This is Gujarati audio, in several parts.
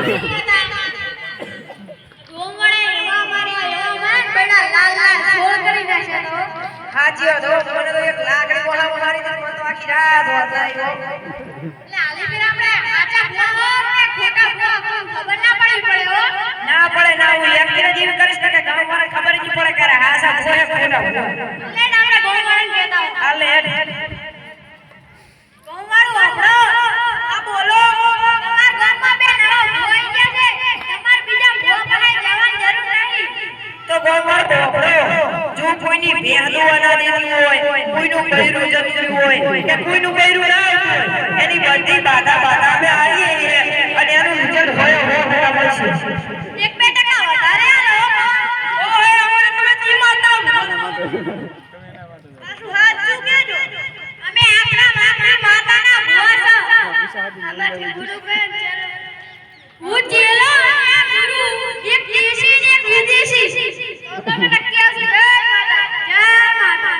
ગયો ના પડે ના હું દિન જીવ કરીશ ને કે ગામ વાળા ખબર જ નહીં પડે કે હા સા કોઈ ખોટા હાલે હેડ હેડ હેડ તો કોઈ માર બોપડો જો કોઈની બેહલું અના દીધી હોય કોઈનું બૈરું જમી હોય કે કોઈનું કર્યું ના હોય એની બધી બાધા બાધા અમે આવીએ અને એનું રિઝલ્ટ હોય હો વધારે મળશે ઓય અમારે તમે તી માતા હું ચેલો આ ગુરુ એક દેશી ને એક વિદેશી તો તમે નક્કી આવશે જય માતા જય માતા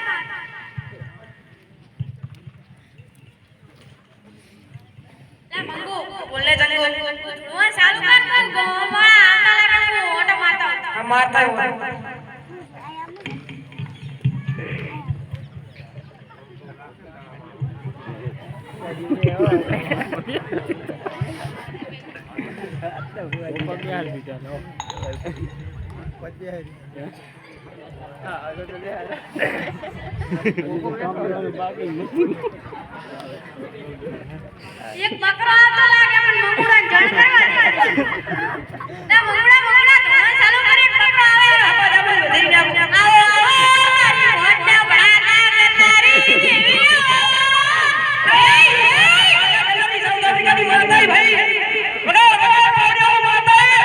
લા મંગુ બોલે જંગુ હું સારું કામ કર ગોમા આતા લાગે હું ઓટો મારતા આ માતા હોય એક બકરો હતો લાગે પણ મંગુડા જણ કરવા દે લા મંગુડા મંગુડા ધોરણ ચાલુ કરી એક બકરો આવે આપાદ આપાદ વધીને આવું. આવો આવો મોટા ભડાકા કરનારી દેવી હે કલરની સાઉથ આફ્રિકાની માતા ભાઈ બગા બગા પાડ્યો માતા હે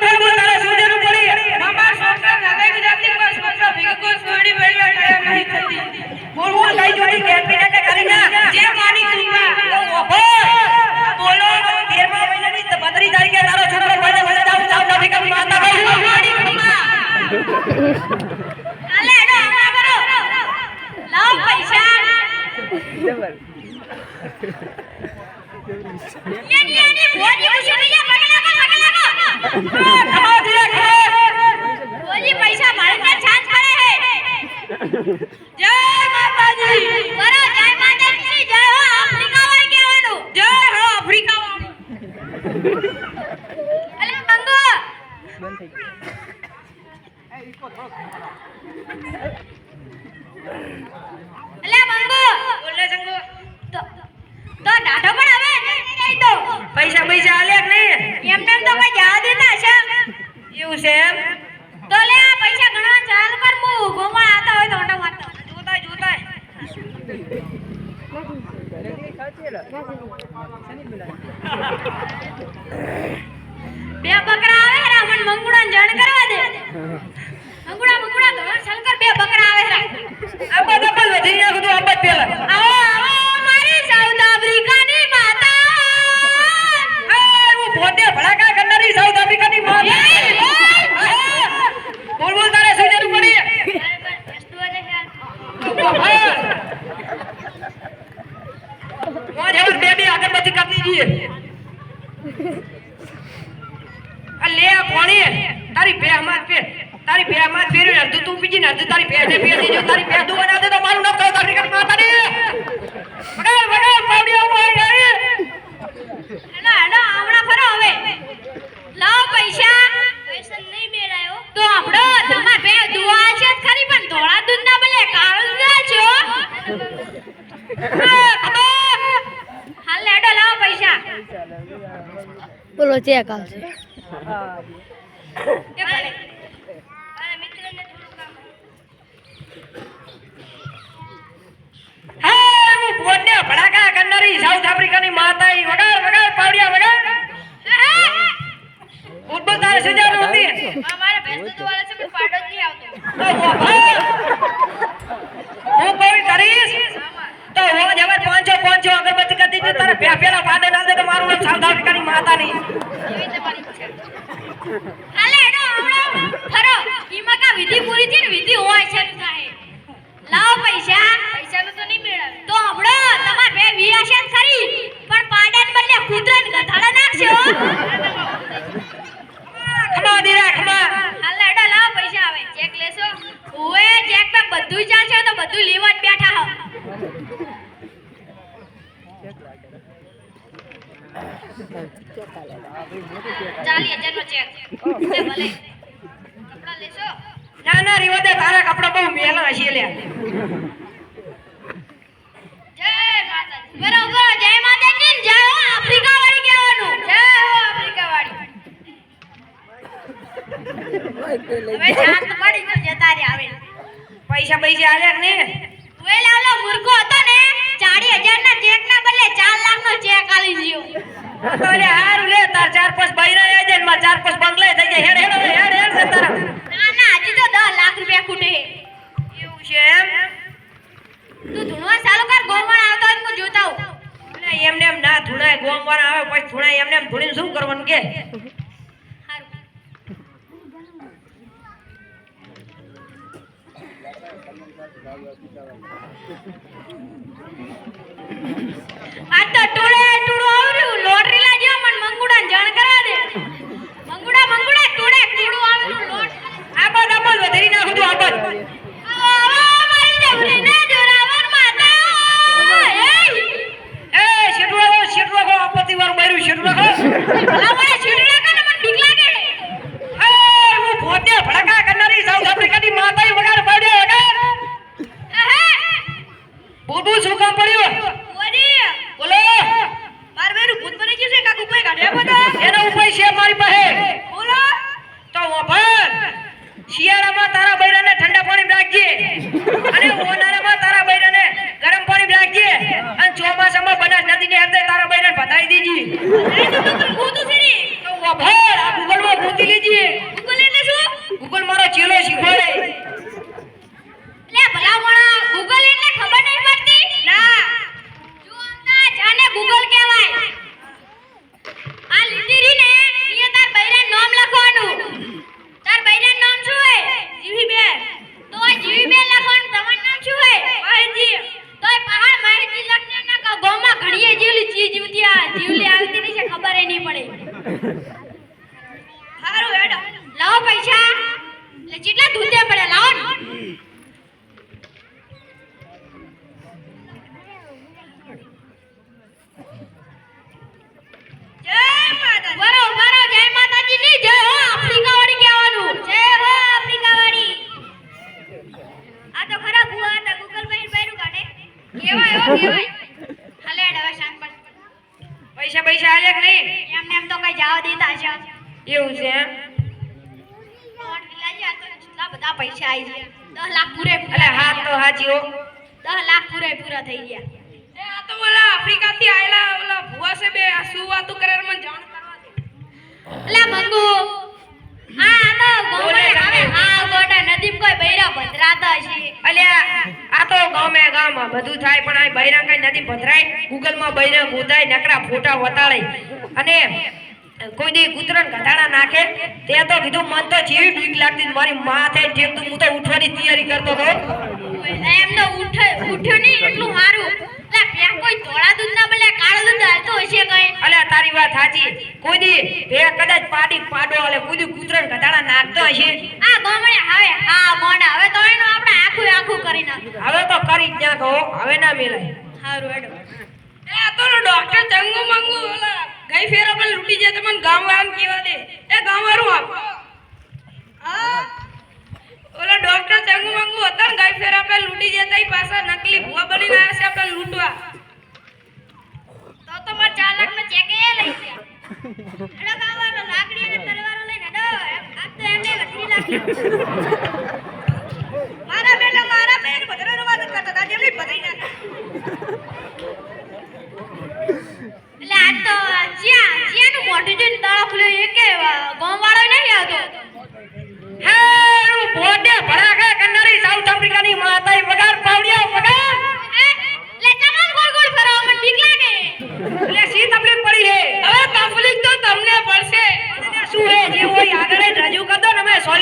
બોલ બોલ તારે સોજેરું પડી મામા સોકર નગર ગુજરાતી પર સોકર ભીગો સોડી બેડવા ટાઈમ નહીં થતી બોલ બોલ લઈ જોડી કે પીને કે કરી ના જે માની કૃપા ઓ ઓહો બોલો 13મા મહિનાની 32 તારીખે તારો છોકરો પડે પડે જાવ સાઉથ આફ્રિકાની માતા ભાઈ મારી કૃપા હાલે એડો હમણાં કરો લાવ પૈસા યે યે યે ભોજી પૂછી લઈએ પગલા પગ પગલા પગ ખમા દિયા ખમા ભોજી પૈસા મારે છાંચ પડે હે. જય માતાજી. બરો જય માતાજી, જય હો આફ્રિકા વાળ કહેવાનું. જય હો આફ્રિકા વાળો અલે મંગો અલે બોલે જંગો તો તો ડાઢો પણ હવે નહીં તો પૈસા પૈસા આલે કે નહીં એમ તેમ તો કોઈ જવા દેતા છે. એવું છે એમ? તો લે આ પૈસા ગણવા ચાલ પર હું ગોમાં આતા હોય તો ઓટા મારતા. જોતાય જોતાય. બે બકરા આવે રા મન મંગુડા જણ કરવા દે મંગુડા મંગુડા ધોરણ શંકર બે બકરા આવે રા આ બધા પણ વધી ગયા બધું આ બધ પેલા આવો આવો મારી સાઉથ આફ્રિકાની માતા આ હું પોતે ભડાકા કરનારી સાઉથ આફ્રિકાની માં બોલ બોલ તારે શું જરૂર પડી મોજ હવે બે બે અગરબત્તી કરતી જઈએ આ લે આ કોણી તારી બે માં પે તારી બે માં ફેરવી અડધું તું તારી દે તો મારું નામ માતા ને ફરો હવે. લાવ પૈસા. પૈસા નહીં મેળાયો. તો આપણો તમાર બે દુઆ છે જ ખરી પણ ધોળા દૂધ ના બલે કાળું ના છો. હાલ લેડો લાવ પૈસા. બોલો ચેક આવશે કે ભલે મારા મિત્રને થોડું કામ પોતે ભડાકા કરનારી સાઉથ આફ્રિકાની માતા ઈ વગર વગર પાવડિયા વગર. ફૂટબોલ તારે સજા નહોતી અમારે બેસ્ટ તો વાળા છે પણ પાડો જ નહીં આવતો તો વાહ! હું કોઈ કરીશ તો હું જબર પાંચસો પાંચસો અગરબત્તી કરી દીધું તારે બે પેલા પાડે ના દે તો મારું નામ સાઉથ આફ્રિકાની માતા નહીં એવી તમારી ઈચ્છા હાલે હેડો હમણાં ફરો ઈમાં કા વિધિ પૂરી થઈ ને વિધિ હોય છે ને થાય લાવ પૈસા પૈસા તો નહીં મેળવે તો હમણો તમાર બે વિયાશે જ ખરી પણ પાડાને બદલે કૂતરાને ચાલી હજારનો ચેક ભલે. કપડા લેશો? ના ના રીવદે તારા કપડા બહુ મેલો હશે લે. જય માતાજી. બરોબર જય માતાજી જય આફ્રિકા વાળી કહેવાનું. જય આફ્રિકા વાળી હવે શાંત પડી તો જતા રે આવે પૈસા પૈસા આલ્યા ઓય લાલો હતો ને 40000 ના ચેક ના બદલે ચાર લાખ નો ચેક આલી દીયો તો લે હારું લે તાર ચાર પાંચ બૈરા આવી જાય માર ચાર પાંચ બંગલા થઈ જાય હેડ હેડ હેડ હેડ છે તારા. ના ના હજી તો 10 લાખ રૂપિયા ખૂટે. એવું છે એમ? તું ધૂણવા ચાલુ કર ગોમણ આવતો હોય હું જોતા આવું. એટલે એમને એમ ના ધૂણાય ગોમવાના આવે પછી ધૂણાય એમને એમ ધૂણીને શું કરવાનું કે? આ તો ટોળો આવ્યું લોટરી લાગ્યો મન મંગુડા જાણ કરા દે મંગુડા મંગુડા ટોળે ટોળો આવ્યું લોટ આબાદ આબાદ વધારી નાખું તું આબાદ આવા મારી જબરી ને જોરાવર માતા એય એ શેઠું રાખો શેઠું રાખો આપત્તિ વાળું બૈરું શેઠું રાખો ભલા મને છીડડા કરે મને બીક લાગે એ હું પોતે ભડકા કરનારી સાઉથ આફ્રિકાની માતાએ વગાડ પાડ્યો વગાડ આહે બુબુ શું કામ પડ્યું ઓડી બોલો માર બેરું ભૂત બની ગયું છે કાકુ કોઈ કાઢ્યા બધા એનો ઉપાય છે મારી પાસે બોલો તો વભાર શિયાળામાં તારા બૈરાને ઠંડા પાણી રાખજે અને ઉનાળામાં તારા બૈરાને ગરમ પાણી રાખજે અને ચોમાસામાં બનાસ નદીની અંદર તારા બૈરાને પતાવી દેજે નહીં તો તું ભૂત છે તો વભાર આ ગૂગલમાં ગોતી લેજે ગૂગલ એટલે શું ગૂગલ મારો ચેલો શીખવાડે લે ભલા મોણા ગૂગલ એટલે ખબર નહીં પડતી ના જો આમના જાને ગૂગલ કહેવાય આ લીટી રી ને ઈએ તાર બૈરા નામ લખવાનું તાર બૈરા નામ શું હે જીવી બેન તો આ જીવી બેન લખવાનું તમારું નામ શું હે માહિતી તો એ પહાડ માહિતી લખને ના કા ગોમાં ઘણીએ જીવલી ચીજ જીવતી આ જીવલી આવતી નહીં છે ખબર ય નહીં પડે હારું હેડો. લાવો પૈસા. એટલે જેટલા દૂધે પડે લાવો ને. જય માતાજી બરો બરો જય માતાજી ની જય હો આફ્રિકા વાળી કહેવાનું જય હો આફ્રિકા વાળી આ તો ખરા ભુવા હતા ગૂગલ ભાઈ ભાઈનું કાઢે કેવાય હો કેવાય હાલે હેડ હવે શાંત પડ પૈસા પૈસા આલે કે નહીં એમને એમ તો કઈ જવા દેતા છે એવું છે એમ નોટ વિલાજી આ તો કેટલા બધા પૈસા આવી ગયા 10 લાખ પૂરે અલે હાથ દસ હાચી હો 10 લાખ પૂરે પૂરા થઈ ગયા. એ આ તો ઓલા આફ્રિકા થી આયેલા ઓલા ભુવા છે બે આ શું વાતું કરે મને જાણ કરવા દે. અલા મંગુ આ આ તો ગોમડે આવે. હા ગોડા નદીમ કોઈ બૈરા ભદ્રાતા છે. અલ્યા આ તો ગામે ગામમાં બધું થાય પણ આ બૈરા કઈ નથી પધરાય ગૂગલમાં બૈરા ગોતાય નકરા ફોટા વતાળે. અને કોઈ દી કૂતરાને ગધાડા નાખે તે તો કીધું મન તો જેવી બીક લાગતી મારી માથે તું હું તો ઉઠવાની તૈયારી કરતો હતો. એમનો ઉઠ ઉઠ્યો નહીં એટલું સારું લે પેલા કોઈ ધોળા દૂધ ના બલે કાળા દૂધ હાલતો હશે કઈ? અલ્યા તારી વાત સાચી. કોઈ દી બે કદાચ પાડી પાડો એટલે કોઈ દી કૂતરાને ગધાડા નાખતો હશે. આ ગોમડે હવે હા મોડા હવે તો એનું આપણે આખું આખું કરી નાખ્યું હવે તો કરી જ નાખો હવે ના મેલાય. સારું હેડો. એ તો ડોક્ટર ચંગુ મંગુ ઓલા ગઈ ફેર આપણે લૂટી જાય તો ગામ વાળાને કેવા દે. એ ગામ વાળું આપ ઓલા ડોક્ટર ચંગુ મંગુ હતા ને ગઈ ફેર આપણે લૂટી જતા પાછા નકલી ભૂવા બની આવ્યા છે આપણે લૂંટવા. તો તો માર 4 ને ચેક લઈ ગાવાનો લાકડી તલવારો લઈને હેડો. આ તો એમને વધી લાગી.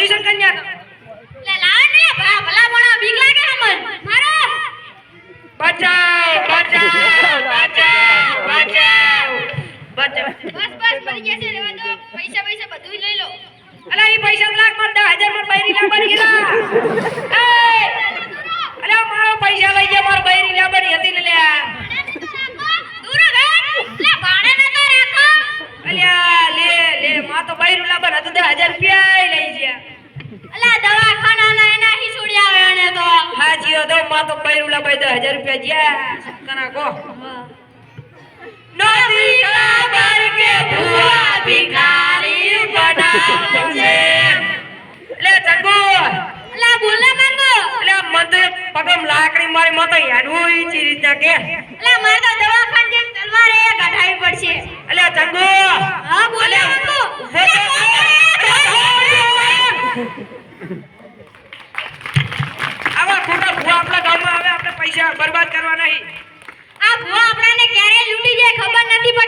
એડમિશન કરી લે લાવ ને ભલા ભલા બીક લાગે હમન. મારો. બચાવ બચાવ બચાવ બચાવ. બસ બસ મરી ગયા છે રેવા દો. પૈસા પૈસા બધું લઈ લો. અલે ઈ પૈસા લાખ પર 10000 પર બૈરી લા બની ગલા અલે મારો પૈસા લઈ ગયા માર બૈરી લા બની હતી લે. દૂર લે લે લે મા તો બૈરુ લા બન હતું 10000 રૂપિયા લબાઈ દસ હજાર રૂપિયા જ્યા. કના કો નદી ખબર કે ભૂવા ભિખારી બનાવજે. લે ચંગુ. લે બોલે મંગુ. લે મન તો પગમ લાકડી મારી મત યાડવું ચી રીતના કે. લે મારે તો દવાખાન જેમ તલવાર એ કઢાવી પડશે. લે ચંગુ. હા બોલે મંગુ. આવા ખોટા આપણા ગામમાં આવે, આપણે પૈસા બરબાદ કરવા નહીં. આ ભૂવા આપણાને ક્યારે લૂંટી જાય, ખબર નથી પડતી.